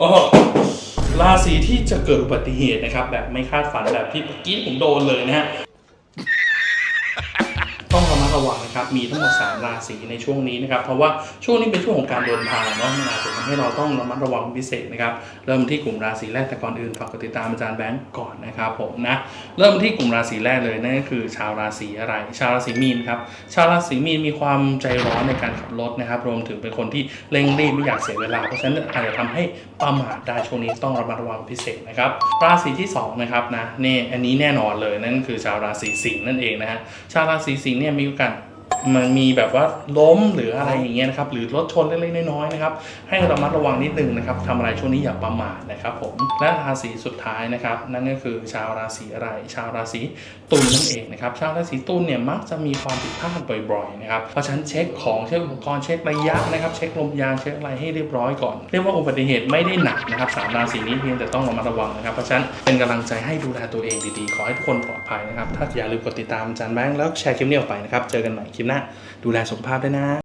โอ้ราศีที่จะเกิดอุบัติเหตุนะครับ แบบไม่คาดฝันแบบที่เมื่อกี้ผมโดนเลยนะฮะ ระมัดระวังนะครับมีทั้งหมด3ราศีในช่วงนี้นะครับเพราะว่าช่วงนี้เป็นช่วงของการเดินทางเนาะมันอาจจะทำให้เราต้องระมัดระวังพิเศษนะครับเริ่มที่กลุ่มราศีแรกแต่ก่อนอื่นฝากกดติดตามอาจารย์แบงก์ก่อนนะครับผมนะเริ่มที่กลุ่มราศีแรกเลยนั่นก็คือ ชาวราศีอะไร ชาวราศีมีนครับชาวราศีมีนมีความใจร้อนในการขับรถนะครับรวมถึงเป็นคนที่เร่งรีบไม่อยากเสียเวลาเพราะฉะนั้นอาจจะทำให้ประมาทได้ช่วงนี้ต้องระมัดระวังพิเศษนะครับราศีที่สองนะครับนะนี่อันนี้แน่นอนเลยนั่นคือชาวราศีสิงห์นั่นเองนะฮะชาวราศีสิงห์เนี่ยมีกาส มันมีแบบว่าล้มหรืออะไรอย่างเงี้ยนะครับหรือรถชนเล็กๆน้อยๆนะครับให้ระมัดระวังนิดนึงนะครับทำอะไรช่วงนี้อย่าประมาทนะครับผมและราศีสุดท้ายนะครับ นั่นก็คือชาวราศีอะไร ชาวราศีตุลนั่นเองนะครับชาวราศีตุลเนี่ยมักจะมีความผิดพลาดบ่อยๆนะครับเพราะฉะนั้นเช็คของเช็คอุปกรณ์เช็คระยะนะครับเช็คลมยางเช็คอะไรให้เรียบร้อยก่อนเรียกว่าอุบัติเหตุไม่ได้หนักนะครับสามราศีนี้เพียงแต่ต้องระมัดระวังนะครับเพราะฉะนั้นเป็นกำลังใจให้ดูแลตัวเองดีๆ ขอให้ทุกคนปลอดภัยนะครับถ้าอย่าลืมกดติดตามอาจารย์แบงค์แล้วแชร์คลิปนี้ออกไปนะครับเจอกันใหม่คลิปนะ ดูแลสุขภาพด้วยนะ